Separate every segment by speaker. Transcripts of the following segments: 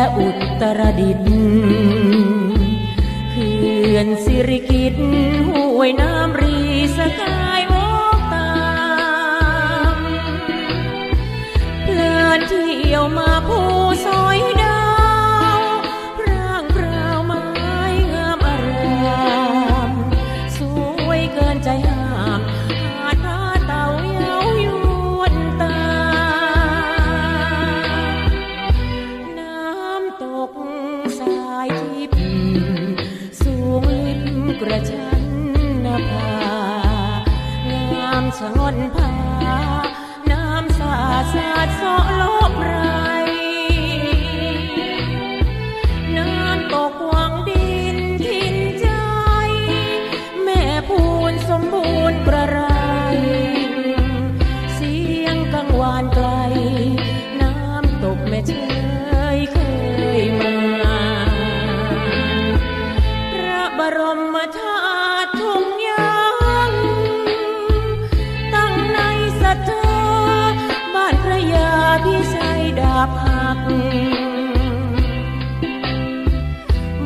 Speaker 1: แลอุตรดิตถ์เขื่อนสิริกิตห้วยน้ำรีสกายวอกตามเพลินเที่ยวมาผู้ซ้อน ฉันนภางามสงอนผา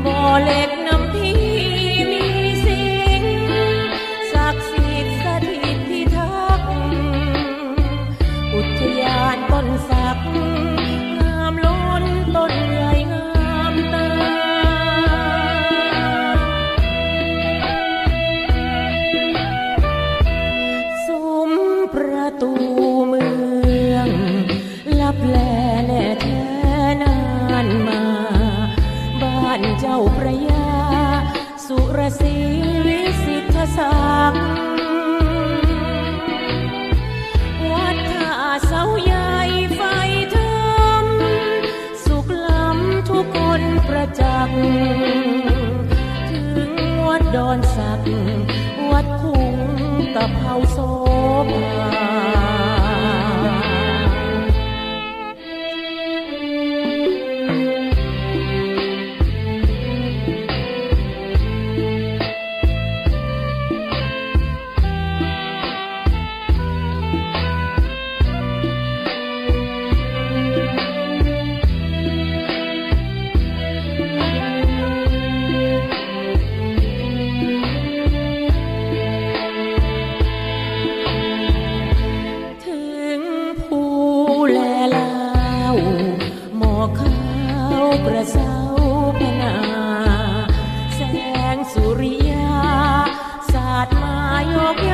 Speaker 1: บ่เล็ก สุรศรีวิสิทธสังวัดท่าเสาใหญ่ไฟเทิมสุขล้ำทุกคนประจักษ์ถึงวัดดอนสักวัดคุ้งตะเภาโสภา อกขาวกระเซาพนา แสงสุริยา สาดมายกยา